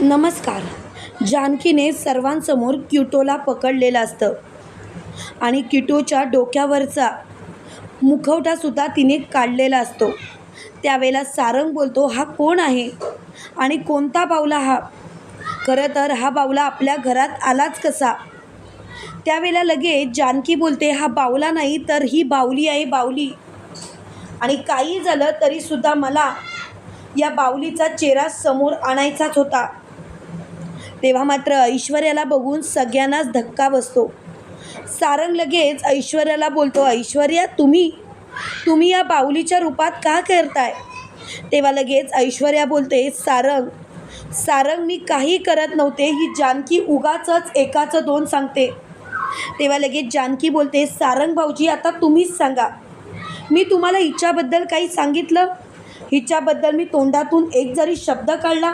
नमस्कार. जानकीने सर्वांसमोर क्युटोला पकडलेलं असतं. आणि क्युटोच्या डोक्यावरचा मुखवटासुद्धा तिने काढलेला असतो. त्यावेळेला सारंग बोलतो हा कोण आहे? आणि कोणता बावला हा? खरं तर हा बावला आपल्या घरात आलाच कसा? त्यावेळेला लगेच जानकी बोलते हा बावला नाही तर ही बावली आहे बावली. आणि काही झालं तरीसुद्धा मला या बावलीचा चेहरा समोर आणायचाच होता. तेव्हा मात्र ऐश्वर्याला बघून सगळ्यांनाच धक्का बसतो. सारंग लगेच ऐश्वर्याला बोलतो ऐश्वर्या तुम्ही? तुम्ही या बाहुलीच्या रूपात का करताय? तेव्हा लगेच ऐश्वर्या बोलते सारंग सारंग मी काही करत नव्हते. ही जानकी उगाचंच एकाचं दोन सांगते. तेव्हा लगेच जानकी बोलते सारंग भाऊजी आता तुम्हीच सांगा. मी तुम्हाला हिच्याबद्दल काही सांगितलं? हिच्याबद्दल मी तोंडातून एक जरी शब्द काढला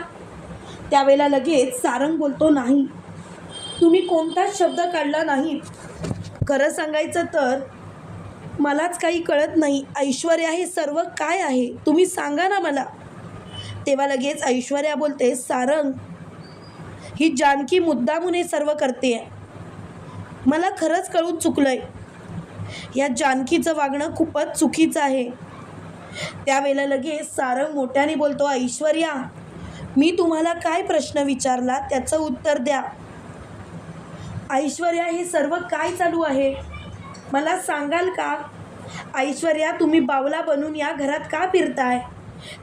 त्यावेळेला लगेच सारंग बोलतो नाही. तुम्ही कोणताच शब्द काढला नाही. खरं सांगायचं तर मलाच काही कळत नाही. ऐश्वर्या हे सर्व काय आहे? तुम्ही सांगा ना मला. तेव्हा लगेच ऐश्वर्या बोलते सारंग ही जानकी मुद्दामून हे सर्व करते. मला खरंच कळून चुकलं आहे या जानकीचं वागणं खूपच चुकीचं आहे. त्यावेळेला लगेच सारंग मोठ्याने बोलतो ऐश्वर्या मी तुम्हाला काय प्रश्न विचारला त्याचं उत्तर द्या. ऐश्वर्या हे सर्व काय चालू आहे? मला सांगाल का? ऐश्वर्या तुम्ही बावला बनून या घरात का फिरताय?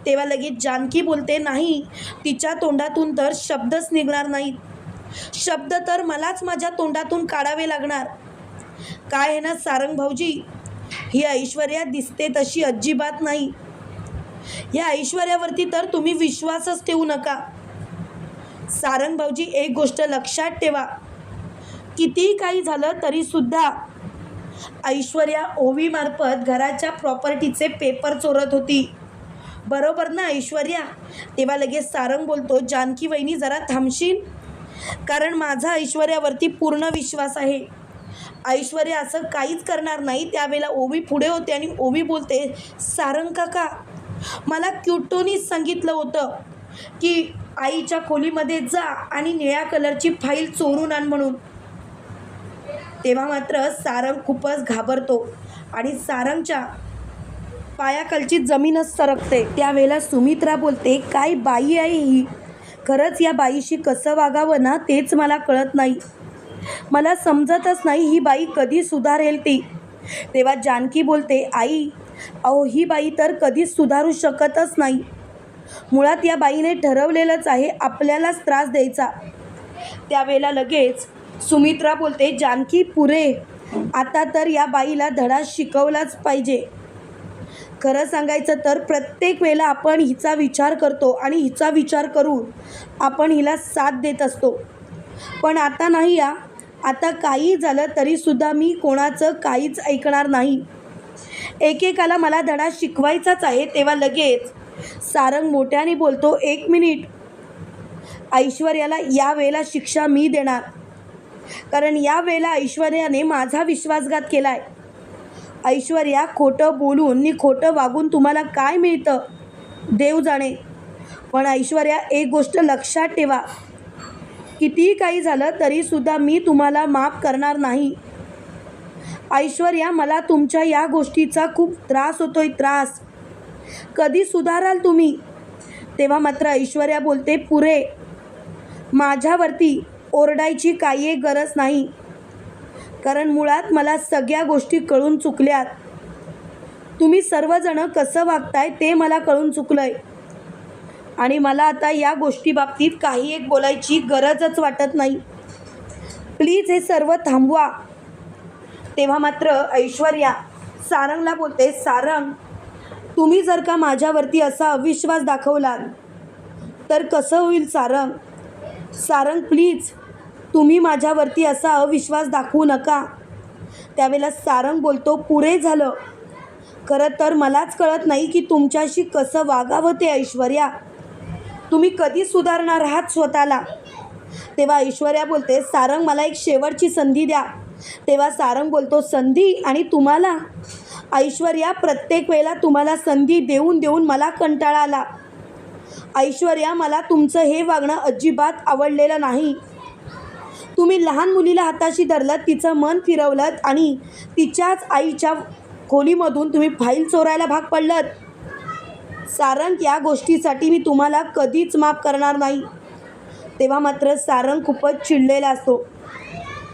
तेव्हा लगेच जानकी बोलते नाही तिच्या तोंडातून तर शब्दच निघणार नाहीत. शब्द तर मलाच माझ्या तोंडातून काढावे लागणार. काय आहे ना सारंग भाऊजी? ही ऐश्वर्या दिसते तशी अजिबात नाही. या ऐश्वर्यावरती तर तुम्ही विश्वासच ठेवू नका. सारंग भाऊजी एक गोष्ट लक्षात ठेवा. कितीही काही झालं तरीसुद्धा ऐश्वर्या ओवीमार्फत घराच्या प्रॉपर्टीचे पेपर चोरत होती. बरोबर ना ऐश्वर्या? तेव्हा लगेच सारंग बोलतो जानकी वहिनी जरा थांबशील? कारण माझा ऐश्वर्यावरती पूर्ण विश्वास आहे. ऐश्वर्या असं काहीच करणार नाही त्यावेळेला ओवी पुढे होते आणि ओवी बोलते सारंग काका मला क्युटोनी सांगितलं होतं की आईच्या खोलीमध्ये जा आणि निळ्या कलरची फाईल चोरून आण म्हणून. तेव्हा मात्र सारंग खूपच घाबरतो आणि सारंगच्या पायाखालची जमीनच सरकते. त्यावेळेला सुमित्रा बोलते काय बाई आहे ही? खरंच या बाईशी कसं वागावं ना तेच मला कळत नाही. मला समजतच नाही ही बाई कधी सुधारेल ती. तेव्हा जानकी बोलते आई अहो ही बाई तर कधीच सुधारू शकतच नाही. मुळात या बाईने ठरवलेलंच आहे आपल्यालाच त्रास द्यायचा. त्यावेळेला लगेच सुमित्रा बोलते जानकी पुरे. आता तर या बाईला धडा शिकवलाच पाहिजे. खरं सांगायचं तर प्रत्येक वेळेला आपण हिचा विचार करतो आणि हिचा विचार करून आपण हिला साथ देत असतो. पण आता नाही या. आता काही झालं तरीसुद्धा मी कोणाचं काहीच ऐकणार नाही. एकेकाला मला धडा शिकवायचाच आहे तेव्हा लगेच सारंग मोठ्याने बोलतो एक मिनिट. ऐश्वर्याला या वेळेला शिक्षा मी देणार. कारण या वेळेला ऐश्वर्याने माझा विश्वासघात केला आहे ऐश्वर्या खोटं बोलून नि खोटं वागून तुम्हाला काय मिळतं? देव जाणे. पण ऐश्वर्या एक गोष्ट लक्षात ठेवा. कितीही काही झालं तरीसुद्धा मी तुम्हाला माफ करणार नाही. ऐश्वर्या मला तुमच्या या गोष्टीचा खूप त्रास होतोय त्रास. कधी सुधाराल तुम्ही? तेव्हा मात्र ऐश्वर्या बोलते पुरे. माझ्यावरती ओरडायची काही एक गरज नाही. कारण मुळात मला सगळ्या गोष्टी कळून चुकल्यात. तुम्ही सर्वजणं कसं वागताय ते मला कळून चुकलं आहे आणि मला आता या गोष्टीबाबतीत काही एक बोलायची गरजच वाटत नाही. प्लीज हे सर्व थांबवा. तेव्हा मात्र ऐश्वर्या सारंगला बोलते सारंग तुम्ही जर का माझ्यावरती असा अविश्वास दाखवलात तर कसं होईल सारंग? सारंग प्लीज तुम्ही माझ्यावरती असा अविश्वास दाखवू नका. त्यावेळेला सारंग बोलतो पुरे झालं. खरं तर मलाच कळत नाही की तुमच्याशी कसं वागावं ते ऐश्वर्या. तुम्ही कधी सुधारणार आहात स्वतःला? तेव्हा ऐश्वर्या बोलते सारंग मला एक शेवटची संधी द्या. तेव्हा सारंग बोलतो संधी आणि तुम्हाला? ऐश्वर्या प्रत्येक वेळेला तुम्हाला संधी देऊन देऊन मला कंटाळा आला ऐश्वर्या मला तुमचं हे वागणं अजिबात आवडलेलं नाही. तुम्ही लहान मुलीला हाताशी धरलं तिचं मन फिरवलं आणि तिच्याच आईच्या खोलीमधून तुम्ही फाईल चोरायला भाग पडलत. सारंग या गोष्टीसाठी मी तुम्हाला कधीच माफ करणार नाही. तेव्हा मात्र सारंग खूपच चिडलेला असतो.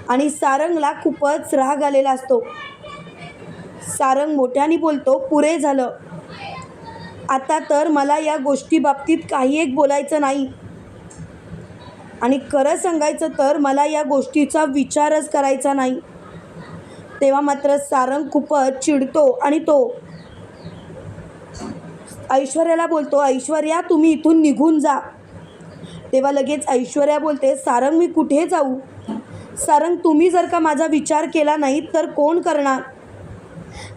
आणि सारंगला खूपच राग आलेला असतो. सारंग मोठ्याने बोलतो पुरे झालं. आता तर मला या गोष्टी बाबतीत काही एक बोलायचं नाही. आणि खरं सांगायचं तर मला या गोष्टीचा विचारच करायचा नाही. तेव्हा मात्र सारंग खूपच चिडतो आणि तो ऐश्वर्याला बोलतो ऐश्वर्या तुम्ही इथून निघून जा. तेव्हा लगेच ऐश्वर्या बोलते सारंग मी कुठे जाऊ? सारंग तुम्ही जर का माझा विचार केला नाही तर कोण करणार?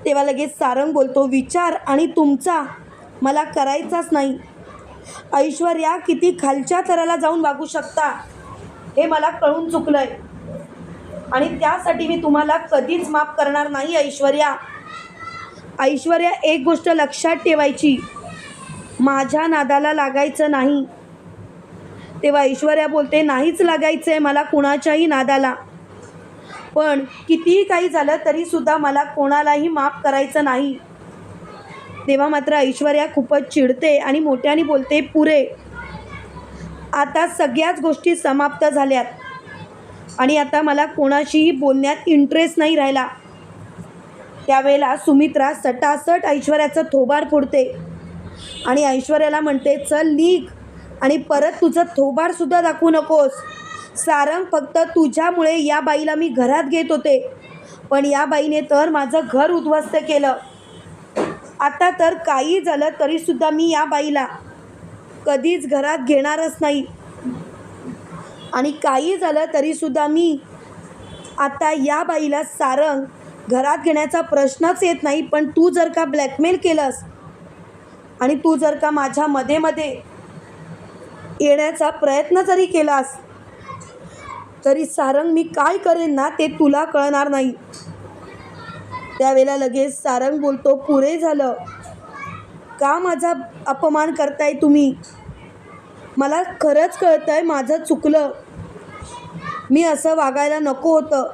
तेव्हा लगेच सारंग बोलतो विचार आणि तुमचा. मला करायचाच नाही. ऐश्वर्या किती खालच्या थराला जाऊन वागू शकता? हे मला कळून चुकलं आहे आणि त्यासाठी मी तुम्हाला कधीच माफ करणार नाही ऐश्वर्या. ऐश्वर्या एक गोष्ट लक्षात ठेवायची. माझ्या नादाला लागायचं नाही. तेव्हा ऐश्वर्या बोलते नाहीच लागायचं आहे मला कुणाच्याही नादाला. पण कितीही काही झालं तरीसुद्धा मला कोणालाही माफ करायचं नाही. तेव्हा मात्र ऐश्वर्या खूपच चिडते आणि मोठ्याने बोलते पुरे आता सगळ्याच गोष्टी समाप्त झाल्यात आणि आता मला कोणाशीही बोलण्यात इंटरेस्ट नाही राहिला. त्यावेळेला सुमित्रा सटासट ऐश्वर्याचं थोबार फोडते आणि ऐश्वर्याला म्हणते चल निघ आणि परत तुझं थोबाडसुद्धा दाखवू नकोस. सारंग फक्त तुझ्यामुळे या बाईला मी घरात घेत होते. पण या बाईने तर माझं घर उद्ध्वस्त केलं. आता तर काही झालं तरीसुद्धा मी या बाईला कधीच घरात घेणारच नाही. आणि काही झालं तरीसुद्धा मी आता या बाईला सारंग घरात घेण्याचा प्रश्नच येत नाही पण तू जर का ब्लॅकमेल केलंस आणि तू जर का माझ्या मध्ये मध्ये येण्याचा प्रयत्न जरी केलास तरी सारंग मी काय करेन ना ते तुला कळणार नाही. त्यावेळेला लगेच सारंग बोलतो पुरे झालं. का माझा अपमान करताय तुम्ही? मला खरंच कळतं आहे माझं चुकलं. मी असं वागायला नको होतं.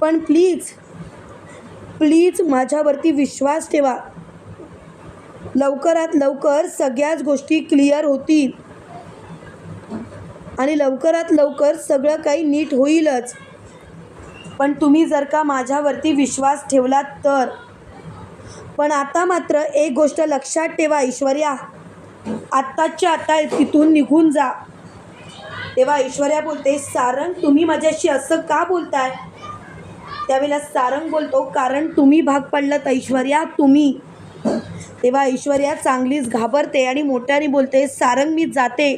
पण प्लीज प्लीज माझ्यावरती विश्वास ठेवा. लवकरात लवकर सगळ्याच गोष्टी क्लिअर होतील. आणि लवकरात लवकर सगळं काही नीट होईलच. पण तुम्ही जर का माझ्यावरती विश्वास ठेवलात तर. पण आता मात्र एक गोष्ट लक्षात ठेवा ऐश्वर्या. आत्ताच्या आता तिथून निघून जा. तेव्हा ऐश्वर्या बोलते सारंग तुम्ही माझ्याशी असं का बोलताय? त्यावेळेला सारंग बोलतो कारण तुम्ही भाग पडलात ऐश्वर्या तुम्ही. तेव्हा ऐश्वर्या चांगलीच घाबरते आणि मोठ्याने बोलते सारंग मी जाते.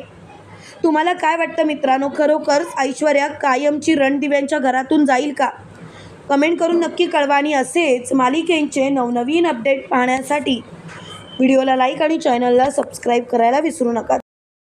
तुम्हाला काय वाटतं मित्रांनो? खरोखर ऐश्वर्या कायमची रणदिव्यांच्या घरातून जाईल का? कमेंट करून नक्की कळवा आणि असेच मालिकेंचे नवनवीन अपडेट पाहण्यासाठी व्हिडिओला लाईक आणि चॅनलला सबस्क्राईब करायला विसरू नका.